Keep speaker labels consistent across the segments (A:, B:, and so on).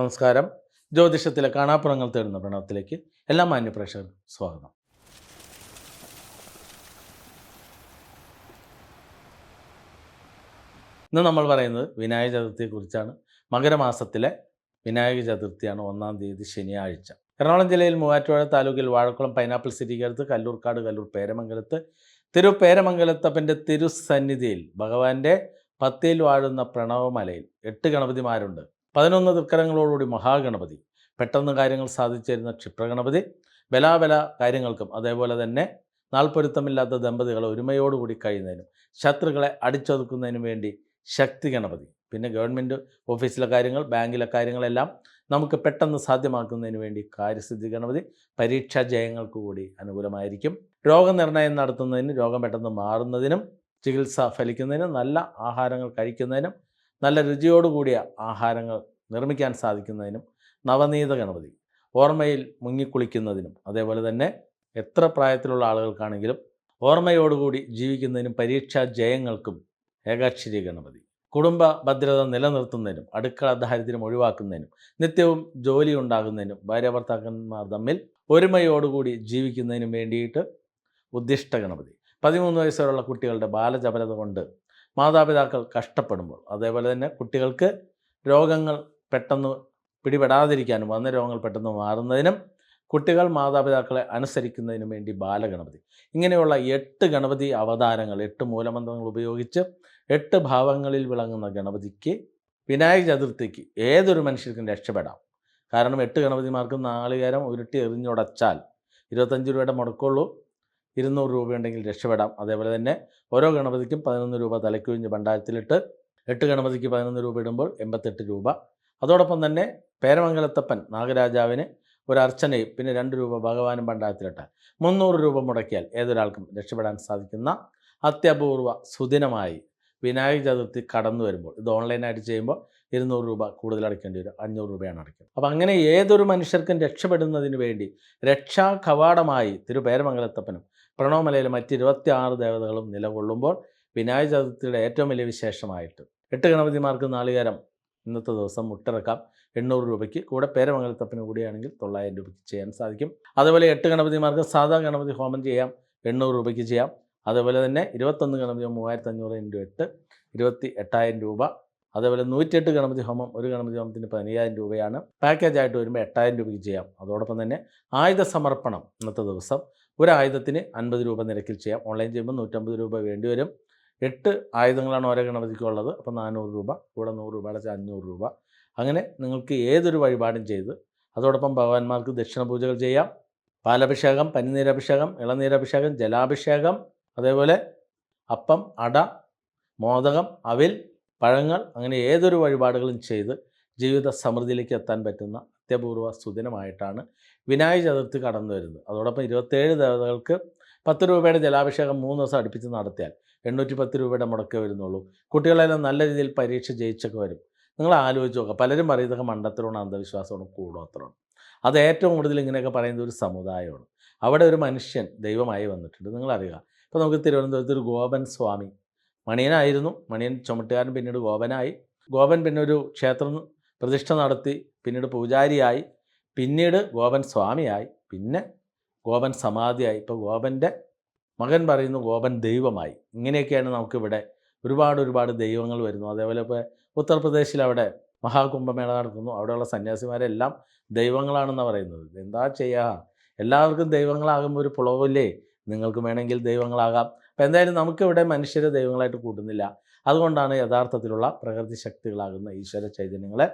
A: നമസ്കാരം. ജ്യോതിഷത്തിലെ കാണാപ്പുറങ്ങൾ തേടുന്ന പ്രണവത്തിലേക്ക് എല്ലാ മാന്യപ്രേക്ഷകർക്കും സ്വാഗതം. ഇന്ന് നമ്മൾ പറയുന്നത് വിനായക ചതുർത്ഥിയെക്കുറിച്ചാണ്. മകരമാസത്തിലെ വിനായക ചതുർത്ഥിയാണ് ഒന്നാം തീയതി ശനിയാഴ്ച. എറണാകുളം ജില്ലയിൽ മൂവാറ്റുപുഴ താലൂക്കിൽ വാഴക്കുളം പൈനാപ്പിൾ സിറ്റിക്കടുത്ത് കല്ലൂർക്കാട് കല്ലൂർ പേരമംഗലത്ത് തിരു പേരമംഗലത്തപ്പന്റെ തിരുസന്നിധിയിൽ ഭഗവാന്റെ പത്തിയിൽ വാഴുന്ന പ്രണവമലയിൽ എട്ട് ഗണപതിമാരുണ്ട്. പതിനൊന്ന് തൃക്കരങ്ങളോടുകൂടി മഹാഗണപതി. പെട്ടെന്ന് കാര്യങ്ങൾ സാധിച്ചു തരുന്ന ക്ഷിപ്രഗണപതി ബലാബല കാര്യങ്ങൾക്കും അതേപോലെ തന്നെ നാൽപ്പൊരുത്തമില്ലാത്ത ദമ്പതികൾ ഒരുമയോടുകൂടി കഴിയുന്നതിനും ശത്രുക്കളെ അടിച്ചൊതുക്കുന്നതിനും വേണ്ടി ശക്തി ഗണപതി. പിന്നെ ഗവൺമെന്റ് ഓഫീസിലെ കാര്യങ്ങൾ ബാങ്കിലെ കാര്യങ്ങളെല്ലാം നമുക്ക് പെട്ടെന്ന് സാധ്യമാക്കുന്നതിന് വേണ്ടി കാര്യസിദ്ധി ഗണപതി പരീക്ഷാ ജയങ്ങൾക്ക് കൂടി അനുകൂലമായിരിക്കും. രോഗനിർണയം നടത്തുന്നതിനും രോഗം പെട്ടെന്ന് മാറുന്നതിനും ചികിത്സ ഫലിക്കുന്നതിനും നല്ല ആഹാരങ്ങൾ കഴിക്കുന്നതിനും നല്ല രുചിയോടുകൂടിയ ആഹാരങ്ങൾ നിർമ്മിക്കാൻ സാധിക്കുന്നതിനും നവനീത ഗണപതി ഓർമ്മയിൽ മുങ്ങിക്കുളിക്കുന്നതിനും അതേപോലെ തന്നെ എത്ര പ്രായത്തിലുള്ള ആളുകൾക്കാണെങ്കിലും ഓർമ്മയോടുകൂടി ജീവിക്കുന്നതിനും പരീക്ഷാ ജയങ്ങൾക്കും ഏകാക്ഷരി ഗണപതി. കുടുംബ ഭദ്രത നിലനിർത്തുന്നതിനും അടുക്കള ദാരിദ്ര്യം ഒഴിവാക്കുന്നതിനും നിത്യവും ജോലി ഉണ്ടാകുന്നതിനും ഭാര്യ ഭർത്താക്കന്മാർ തമ്മിൽ ഒരുമയോടുകൂടി ജീവിക്കുന്നതിനും വേണ്ടിയിട്ട് ഉദ്ദിഷ്ട ഗണപതി. പതിമൂന്ന് വയസ്സുവരെയുള്ള കുട്ടികളുടെ ബാലചപലത കൊണ്ട് മാതാപിതാക്കൾ കഷ്ടപ്പെടുമ്പോൾ അതേപോലെ തന്നെ കുട്ടികൾക്ക് രോഗങ്ങൾ പെട്ടെന്ന് പിടിപെടാതിരിക്കാനും വന്ന രോഗങ്ങൾ പെട്ടെന്ന് മാറുന്നതിനും കുട്ടികൾ മാതാപിതാക്കളെ അനുസരിക്കുന്നതിനും വേണ്ടി ബാലഗണപതി. ഇങ്ങനെയുള്ള എട്ട് ഗണപതി അവതാരങ്ങൾ എട്ട് മൂലമന്ത്രങ്ങൾ ഉപയോഗിച്ച് എട്ട് ഭാവങ്ങളിൽ വിളങ്ങുന്ന ഗണപതിക്ക് വിനായക ചതുർത്ഥിക്ക് ഏതൊരു മനുഷ്യർക്കും രക്ഷപ്പെടാം. കാരണം എട്ട് ഗണപതിമാർക്ക് നാളികേരം ഉരുട്ടി എറിഞ്ഞുടച്ചാൽ ഇരുപത്തഞ്ച് രൂപയുടെ മുടക്കുള്ളൂ. ഇരുന്നൂറ് രൂപയുണ്ടെങ്കിൽ രക്ഷപ്പെടാം. അതേപോലെ തന്നെ ഓരോ ഗണപതിക്കും പതിനൊന്ന് രൂപ തലക്കുഴിഞ്ഞ് ഭണ്ഡാരത്തിലിട്ട് എട്ട് ഗണപതിക്ക് പതിനൊന്ന് രൂപ ഇടുമ്പോൾ എൺപത്തെട്ട് രൂപ. അതോടൊപ്പം തന്നെ പേരമംഗലത്തപ്പൻ നാഗരാജാവിന് ഒരു അർച്ചനയും പിന്നെ രണ്ട് രൂപ ഭഗവാനും ഭണ്ഡാരത്തിലിട്ട് മുന്നൂറ് രൂപ മുടക്കിയാൽ ഏതൊരാൾക്കും രക്ഷപ്പെടാൻ സാധിക്കുന്ന അത്യപൂർവ സുദിനമായി വിനായക ചതുർത്ഥി കടന്നു വരുമ്പോൾ ഇത് ഓൺലൈനായിട്ട് ചെയ്യുമ്പോൾ ഇരുന്നൂറ് രൂപ കൂടുതൽ അടയ്ക്കേണ്ടി വരും. അഞ്ഞൂറ് രൂപയാണ് അടയ്ക്കുന്നത്. അപ്പോൾ അങ്ങനെ ഏതൊരു മനുഷ്യർക്കും രക്ഷപ്പെടുന്നതിന് വേണ്ടി രക്ഷാ കവാടമായി തിരുപേരമംഗലത്തപ്പനും പ്രണവമലയിലെ മറ്റ് ഇരുപത്തി ആറ് ദേവതകളും നിലകൊള്ളുമ്പോൾ വിനായക ചതുർത്ഥിയുടെ ഏറ്റവും വലിയ വിശേഷമായിട്ട് എട്ട് ഗണപതിമാർക്ക് നാളികേരം ഇന്നത്തെ ദിവസം മുട്ടിറക്കാം. എണ്ണൂറ് രൂപയ്ക്ക്. കൂടെ പേരമംഗലത്തപ്പന് കൂടിയാണെങ്കിൽ തൊള്ളായിരം രൂപയ്ക്ക് ചെയ്യാൻ സാധിക്കും. അതുപോലെ എട്ട് ഗണപതിമാർക്ക് സാധാ ഗണപതി ഹോമം ചെയ്യാം. എണ്ണൂറ് രൂപയ്ക്ക് ചെയ്യാം. അതുപോലെ തന്നെ ഇരുപത്തൊന്ന് ഗണപതി മൂവായിരത്തി അഞ്ഞൂറ് ഇന്റു എട്ട് ഇരുപത്തി എട്ടായിരം രൂപ. അതേപോലെ നൂറ്റിയെട്ട് ഗണപതി ഹോമം ഒരു ഗണപതി ഹോമത്തിന് പതിനയ്യായിരം രൂപയാണ്. പാക്കേജായിട്ട് വരുമ്പോൾ എട്ടായിരം രൂപയ്ക്ക് ചെയ്യാം. അതോടൊപ്പം തന്നെ ആയുധ സമർപ്പണം ഇന്നത്തെ ദിവസം ഒരു ആയുധത്തിന് അൻപത് രൂപ നിരക്കിൽ ചെയ്യാം. ഓൺലൈൻ ചെയ്യുമ്പോൾ നൂറ്റമ്പത് രൂപ വേണ്ടി വരും. എട്ട് ആയുധങ്ങളാണ് ഓരോ ഗണപതിക്കും ഉള്ളത്. അപ്പോൾ നാനൂറ് രൂപ കൂടെ നൂറ് രൂപ അടച്ച് അഞ്ഞൂറ് രൂപ. അങ്ങനെ നിങ്ങൾക്ക് ഏതൊരു വഴിപാടും ചെയ്ത് അതോടൊപ്പം ഭഗവാന്മാർക്ക് ദക്ഷിണ പൂജകൾ ചെയ്യാം. പാലഭിഷേകം പനിനീരഭിഷേകം ഇളനീരഭിഷേകം ജലാഭിഷേകം അതേപോലെ അപ്പം അട മോദകം അവിൽ പഴങ്ങൾ അങ്ങനെ ഏതൊരു വഴിപാടുകളും ചെയ്ത് ജീവിത സമൃദ്ധിയിലേക്ക് എത്താൻ പറ്റുന്ന അത്യപൂർവ സുദിനമായിട്ടാണ് വിനായക ചതുർത്ഥി കടന്നു വരുന്നത്. അതോടൊപ്പം ഇരുപത്തേഴ് ദേവതകൾക്ക് പത്ത് രൂപയുടെ ജലാഭിഷേകം മൂന്ന് ദിവസം അടുപ്പിച്ച് നടത്തിയാൽ എണ്ണൂറ്റി പത്ത് രൂപയുടെ മുടക്കേ വരുന്നുള്ളൂ. കുട്ടികളെല്ലാം നല്ല രീതിയിൽ പരീക്ഷ ജയിച്ചൊക്കെ വരും. നിങ്ങൾ ആലോചിച്ച് നോക്കുക. പലരും പറയും ഇതൊക്കെ അന്ധവിശ്വാസമാണ് കൂടോത്രമാണ്. അത് ഏറ്റവും കൂടുതൽ ഇങ്ങനെയൊക്കെ പറയുന്ന ഒരു സമുദായമാണ്. അവിടെ ഒരു മനുഷ്യൻ ദൈവമായി വന്നിട്ടുണ്ട്. നിങ്ങളറിയുക. ഇപ്പോൾ നമുക്ക് തിരുവനന്തപുരത്ത് ഒരു ഗോപൻ സ്വാമി മണിയനായിരുന്നു. മണിയൻ ചുമട്ടുകാരൻ പിന്നീട് ഗോപനായി. ഗോപൻ പിന്നെ ഒരു ക്ഷേത്രം പ്രതിഷ്ഠ നടത്തി പിന്നീട് പൂജാരിയായി പിന്നീട് ഗോപൻ സ്വാമിയായി പിന്നെ ഗോപൻ സമാധിയായി. ഇപ്പോൾ ഗോപന്റെ മകൻ പറയുന്നു ഗോപൻ ദൈവമായി. ഇങ്ങനെയൊക്കെയാണ് നമുക്കിവിടെ ഒരുപാട് ഒരുപാട് ദൈവങ്ങൾ വരുന്നു. അതേപോലെ ഇപ്പോൾ ഉത്തർപ്രദേശിൽ അവിടെ മഹാകുംഭമേള നടക്കുന്നു അവിടെയുള്ള സന്യാസിമാരെല്ലാം ദൈവങ്ങളാണെന്ന് പറയുന്നത്. എന്താ ചെയ്യുക എല്ലാവർക്കും ദൈവങ്ങളാകുമ്പോൾ ഒരു പുളവില്ലേ? നിങ്ങൾക്ക് വേണമെങ്കിൽ ദൈവങ്ങളാകാം. അപ്പോൾ എന്തായാലും നമുക്കിവിടെ മനുഷ്യരെ ദൈവങ്ങളായിട്ട് കൂട്ടുന്നില്ല. അതുകൊണ്ടാണ് യഥാർത്ഥത്തിലുള്ള പ്രകൃതി ശക്തികളാകുന്ന ഈശ്വര ചൈതന്യങ്ങളെ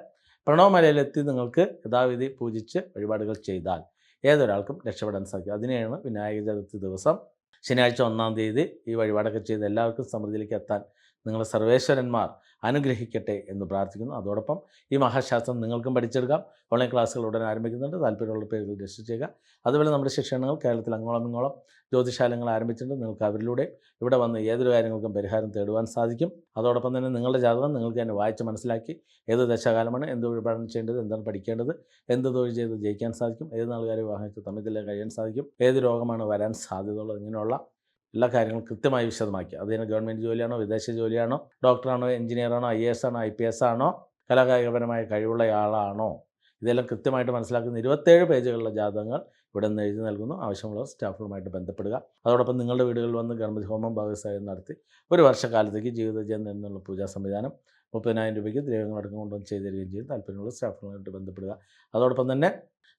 A: പ്രണവമലയിലെത്തി നിങ്ങൾക്ക് യഥാവിധി പൂജിച്ച് വഴിപാടുകൾ ചെയ്താൽ ഏതൊരാൾക്കും രക്ഷപ്പെടാൻ സാധിക്കും. അതിനെയാണ് വിനായക ചതുർത്ഥി ദിവസം. ശനിയാഴ്ച ഒന്നാം തീയതി ഈ വഴിപാടൊക്കെ ചെയ്ത് എല്ലാവർക്കും സമൃദ്ധിയിലേക്ക് എത്താൻ നിങ്ങളെ സർവേശ്വരന്മാർ അനുഗ്രഹിക്കട്ടെ എന്ന് പ്രാർത്ഥിക്കുന്നു. അതോടൊപ്പം ഈ മഹാശാസ്ത്രം നിങ്ങൾക്കും പഠിച്ചെടുക്കാം. ഓൺലൈൻ ക്ലാസ്സുകൾ ഉടൻ ആരംഭിക്കുന്നുണ്ട്. താല്പര്യമുള്ള പേരുകൾ രജിസ്റ്റർ ചെയ്യുക. അതുപോലെ നമ്മുടെ ശിക്ഷണങ്ങൾ കേരളത്തിൽ അങ്ങോളം ഇങ്ങോളം ജ്യോതിശാലങ്ങൾ ആരംഭിച്ചിട്ടുണ്ട്. നിങ്ങൾക്ക് അവരിലൂടെ ഇവിടെ വന്ന് ഏതൊരു കാര്യങ്ങൾക്കും പരിഹാരം തേടുവാൻ സാധിക്കും. അതോടൊപ്പം തന്നെ നിങ്ങളുടെ ജാതകം നിങ്ങൾക്ക് തന്നെ വായിച്ച് മനസ്സിലാക്കി ഏത് ദശകാലമാണ് എന്ത് വഴിപാടാണ് ചെയ്യേണ്ടത് എന്താണ് പഠിക്കേണ്ടത് എന്ത് തൊഴിൽ ചെയ്ത് ജയിക്കാൻ സാധിക്കും ഏത് നാളുകാരെ വിവാഹിച്ച് തമ്മിൽ കഴിയാൻ സാധിക്കും ഏത് രോഗമാണ് വരാൻ സാധ്യതയുള്ളത് ഇങ്ങനെയുള്ള എല്ലാ കാര്യങ്ങളും കൃത്യമായി വിശദമാക്കി. അതിന് ഗവൺമെന്റ് ജോലിയാണോ വിദേശ ജോലിയാണോ ഡോക്ടറാണോ എഞ്ചിനീയറാണോ ഐ എസ് ആണോ ഐ പി എസ് ആണോ കലാകായികപരമായ കഴിവുള്ള ആളാണോ? ഇതെല്ലാം കൃത്യമായിട്ട് മനസ്സിലാക്കുന്ന ഇരുപത്തേഴ് പേജുകളുള്ള ജാതകങ്ങൾ ഇവിടെ നിന്ന് എഴുതി നൽകുന്നു. ആവശ്യമുള്ളവർ സ്റ്റാഫുകളുമായിട്ട് ബന്ധപ്പെടുക. അതോടൊപ്പം നിങ്ങളുടെ വീടുകളിൽ വന്ന് ഗണപതി ഹോമം ഭാഗസായം നടത്തി ഒരു വർഷക്കാലത്തേക്ക് ജീവിതജയം എന്നുള്ള പൂജാ സംവിധാനം മുപ്പതിനായിരം രൂപയ്ക്ക് ദ്രവ്യങ്ങളടക്കം കൊണ്ടുവന്ന് ചെയ്തു തരികയും ചെയ്യും. താല്പര്യമുള്ള സ്റ്റാഫുകളുമായിട്ട് ബന്ധപ്പെടുക. അതോടൊപ്പം തന്നെ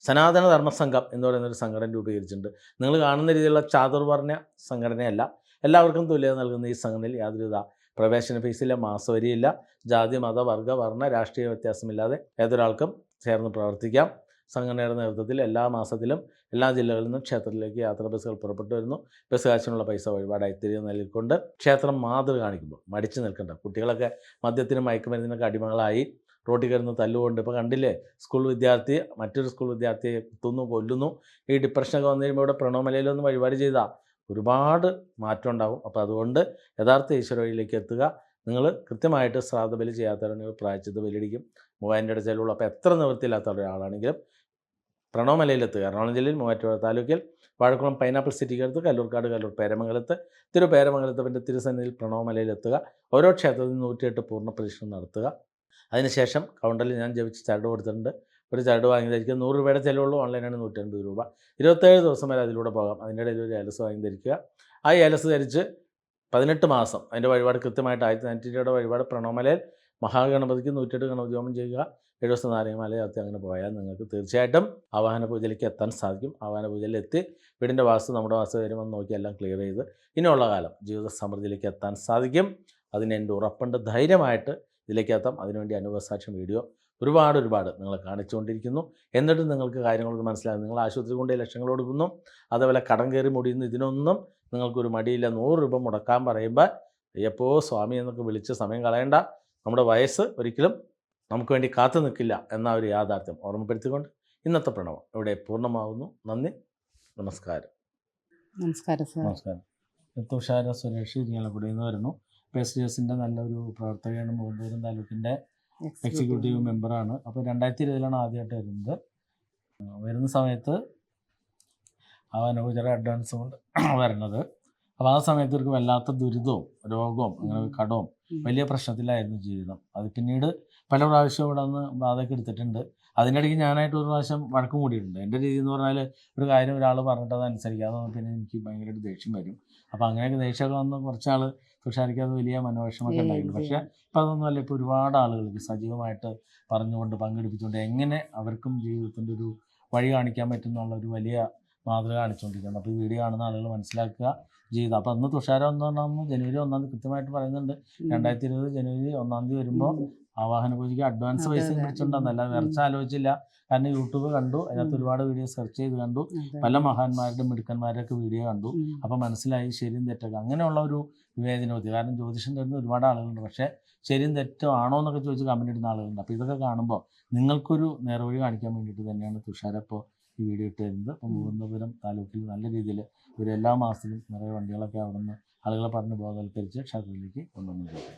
A: സനാതന ധർമ്മ സംഘം എന്ന് പറയുന്ന ഒരു സംഘടന രൂപീകരിച്ചിട്ടുണ്ട്. നിങ്ങൾ കാണുന്ന രീതിയിലുള്ള ചാതുർവർണ സംഘടനയല്ല. എല്ലാവർക്കും തുല്യത നൽകുന്ന ഈ സംഘടനയിൽ യാതൊരുവിധ പ്രവേശന ഫീസില്ല മാസവരിയില്ല ജാതി മത വർഗ വർണ രാഷ്ട്രീയ വ്യത്യാസമില്ലാതെ ഏതൊരാൾക്കും ചേർന്ന് പ്രവർത്തിക്കാം. സംഘടനയുടെ നേതൃത്വത്തിൽ എല്ലാ മാസത്തിലും എല്ലാ ജില്ലകളിൽ നിന്നും ക്ഷേത്രത്തിലേക്ക് യാത്രാ ബസ്സുകൾ പുറപ്പെട്ടു വരുന്നു. ബസ് കാശിനുള്ള പൈസ വഴിപാടായി തിരികെ നൽകിക്കൊണ്ട് ക്ഷേത്രം മാതൃ കാണിക്കുമ്പോൾ മടിച്ചു നിൽക്കേണ്ട. കുട്ടികളൊക്കെ മദ്യത്തിനും മയക്കുമരുന്നിനൊക്കെ അടിമകളായി റോട്ടിൽ കയറുന്നു തല്ലുകൊണ്ട് ഇപ്പോൾ കണ്ടില്ലേ? സ്കൂൾ വിദ്യാർത്ഥി മറ്റൊരു സ്കൂൾ വിദ്യാർത്ഥിയെ കുത്തുന്നു കൊല്ലുന്നു. ഈ ഡിപ്രഷനൊക്കെ വന്നു കഴിയുമ്പോൾ ഇവിടെ പ്രണോമലയിലൊന്നും വഴിപാട് ചെയ്താൽ ഒരുപാട് മാറ്റം ഉണ്ടാകും അപ്പോൾ അതുകൊണ്ട് യഥാർത്ഥ ഈശ്വര വഴിയിലേക്ക് എത്തുക. നിങ്ങൾ കൃത്യമായിട്ട് ശ്രാദ്ധ ബലി ചെയ്യാത്തവരാണെങ്കിൽ പ്രായച്ചത് ബലിയടിക്കും. മൂവായിരം രൂപയുടെ അപ്പോൾ എത്ര നിവൃത്തിയില്ലാത്ത ഒരാളാണെങ്കിലും പ്രണവമലയിലെത്തുക എറണാകുളം ജില്ലയിൽ മൂവാറ്റുപുഴ താലൂക്കിൽ വാഴക്കുളം പൈനാപ്പിൾ സിറ്റിക്കടുത്ത് കല്ലൂർക്കാട് കല്ലൂർ പേരമംഗലത്ത് തിരു പേരമംഗലത്തവന്റെ തിരുസന്നിധിയിൽ പ്രണവമലയിലെത്തുക ഓരോ ക്ഷേത്രത്തിൽ നൂറ്റിയെട്ട് പൂർണ പരീക്ഷണം നടത്തുക. അതിനുശേഷം കൗണ്ടറിൽ ഞാൻ ജപിച്ച് ചരട് കൊടുത്തിട്ടുണ്ട്. ഒരു ചരട് വാങ്ങി ധരിക്കുക നൂറ് രൂപയുടെ ചിലവുള്ളൂ ഓൺലൈനാണ് നൂറ്റൻപത് രൂപ. ഇരുപത്തേഴ് ദിവസം വരെ അതിലൂടെ പോകാം. അതിന്റെ ഇടയിൽ ഒരു ഏലസ് വാങ്ങി ധരിക്കുക ആ ഏലസ് ധരിച്ച് പതിനെട്ട് മാസം അതിന്റെ വഴിപാട് കൃത്യമായിട്ട് ആയിരത്തി നാനൂറ്റി രൂപയുടെ വഴിപാട് പ്രണവമലയിൽ മഹാഗണപതിക്ക് നൂറ്റെട്ട് ഗണപതി ഹോമം ചെയ്യുക ദിവസം നാരങ്ങമല ചേർത്ത് അങ്ങനെ പോയാൽ നിങ്ങൾക്ക് തീർച്ചയായിട്ടും ആവാഹന പൂജയിലേക്ക് എത്താൻ സാധിക്കും. ആവാഹന പൂജയിൽ എത്തി വീടിന്റെ വാസ്തു നമ്മുടെ വാസ്തു വരുമെന്ന് നോക്കി എല്ലാം ക്ലിയർ ചെയ്ത് ഇനിയുള്ള കാലം ജീവിത സമൃദ്ധിയിലേക്ക് എത്താൻ സാധിക്കും. അതിന് എന്റെ ഉറപ്പുണ്ട്. ധൈര്യമായിട്ട് ഇതിലേക്ക് എത്താം. അതിനുവേണ്ടി അനുഭവസാക്ഷ്യം വീഡിയോ ഒരുപാട് ഒരുപാട് നിങ്ങൾ കാണിച്ചുകൊണ്ടിരിക്കുന്നു. എന്നിട്ടും നിങ്ങൾക്ക് കാര്യങ്ങളൊന്നും മനസ്സിലാകും. നിങ്ങൾ ആശുപത്രി കൊണ്ട് ലക്ഷങ്ങൾ കൊടുക്കുന്നു. അതേപോലെ കടം കയറി മുടിയുന്നു. ഇതിനൊന്നും നിങ്ങൾക്കൊരു മടിയില്ല. നൂറ് രൂപ മുടക്കാൻ പറയുമ്പോൾ അയ്യപ്പോ സ്വാമി എന്നൊക്കെ വിളിച്ച് സമയം കളയണ്ട. നമ്മുടെ വയസ്സ് ഒരിക്കലും നമുക്ക് വേണ്ടി കാത്തു നിൽക്കില്ല എന്ന ഒരു യാഥാർത്ഥ്യം ഓർമ്മപ്പെടുത്തിക്കൊണ്ട് ഇന്നത്തെ പ്രണവം ഇവിടെ പൂർണമാകുന്നു നന്ദി. നമസ്കാരം.
B: നമസ്കാരം സാർ.
A: നമസ്കാരം. തുഷാര സുരേഷ് ഇരിങ്ങാലക്കുടിയിൽ നിന്ന് വരുന്നു. എസ്. ഡി എസിന്റെ നല്ലൊരു പ്രവർത്തകയാണ് മുഖന്തൂരം താലൂക്കിന്റെ എക്സിക്യൂട്ടീവ് മെമ്പറാണ് അപ്പോൾ രണ്ടായിരത്തി ഇരുപതിലാണ് ആദ്യമായിട്ട് വരുന്നത്. വരുന്ന സമയത്ത് അവനോചര അഡ്വാൻസ് കൊണ്ട് വരുന്നത്. അപ്പോൾ ആ സമയത്ത് ഇവർക്ക് വല്ലാത്ത ദുരിതവും രോഗവും അങ്ങനെ കടവും വലിയ പ്രശ്നത്തിലായിരുന്നു ജീവിതം. അത് പിന്നീട് പല പ്രാവശ്യം ഇവിടെ നിന്ന് ബാധയൊക്കെ എടുത്തിട്ടുണ്ട്. അതിനിടയ്ക്ക് ഞാനായിട്ട് ഒരു പ്രാവശ്യം വഴക്കം കൂടിയിട്ടുണ്ട് എന്റെ രീതി എന്ന് പറഞ്ഞാൽ ഒരു കാര്യം ഒരാൾ പറഞ്ഞിട്ട് അത് അനുസരിക്കാതെ പിന്നെ എനിക്ക് ഭയങ്കരമായിട്ട് ദേഷ്യം വരും. അപ്പോൾ അങ്ങനെയൊക്കെ ദേഷ്യമൊക്കെ വന്ന് കുറച്ചാൾ തുഷാരിക്ക് അത് വലിയ മനോവിഷമൊക്കെ ഉണ്ടായിട്ടുണ്ട്. പക്ഷേ ഇപ്പം അതൊന്നുമല്ല ഇപ്പോൾ ഒരുപാട് ആളുകൾക്ക് സജീവമായിട്ട് പറഞ്ഞുകൊണ്ട് പങ്കെടുപ്പിച്ചുകൊണ്ട് എങ്ങനെ അവർക്കും ജീവിതത്തിന്റെ ഒരു വഴി കാണിക്കാൻ പറ്റുന്നുള്ള ഒരു വലിയ മാതൃക കാണിച്ചുകൊണ്ടിരിക്കുന്നത് അപ്പോൾ ഈ വീഡിയോ കാണുന്ന ആളുകൾ മനസ്സിലാക്കുക. ജീവിതം. അപ്പോൾ അന്ന് തുഷാരം എന്ന് പറഞ്ഞാൽ ജനുവരി ഒന്നാം തീയതി കൃത്യമായിട്ട് പറയുന്നുണ്ട്. രണ്ടായിരത്തി ഇരുപത് ജനുവരി ഒന്നാം തീയതി വരുമ്പോൾ ആവാഹന പൂജയ്ക്ക് അഡ്വാൻസ് പൈസ. പിടിച്ചിട്ടുണ്ടെന്നല്ല വിറച്ച ആലോചിച്ചില്ല. കാരണം യൂട്യൂബ് കണ്ടു. അതിനകത്ത് ഒരുപാട് വീഡിയോ സെർച്ച് ചെയ്ത് കണ്ടു. പല മഹാന്മാരുടെ മിടുക്കന്മാരുടെ ഒക്കെ വീഡിയോ കണ്ടു അപ്പോൾ മനസ്സിലായി ശരിയും തെറ്റൊക്കെ. അങ്ങനെയുള്ള ഒരു വിവേചനബുദ്ധി കാരണം ജ്യോതിഷം തരുന്ന ഒരുപാട് ആളുകളുണ്ട്. പക്ഷേ ശരിയും തെറ്റോ ആണോ എന്നൊക്കെ ചോദിച്ച് കമന്റ് ഇടുന്ന ആളുകളുണ്ട്. അപ്പോൾ ഇതൊക്കെ കാണുമ്പോൾ നിങ്ങൾക്കൊരു നേർവഴി കാണിക്കാൻ വേണ്ടിയിട്ട് തന്നെയാണ് തുഷാര ഇപ്പോൾ ഈ വീഡിയോ ഇട്ട് തരുന്നത്. അപ്പോൾ മുകുന്ദപുരം താലൂക്കിൽ നല്ല രീതിയിൽ ഒരു എല്ലാ മാസത്തിലും നിറയെ വണ്ടികളൊക്കെ അവിടെ നിന്ന് ആളുകളെ പറഞ്ഞ് ബോധവൽക്കരിച്ച് ക്ഷേത്രത്തിലേക്ക് കൊണ്ടുവന്നിട്ടുണ്ട്.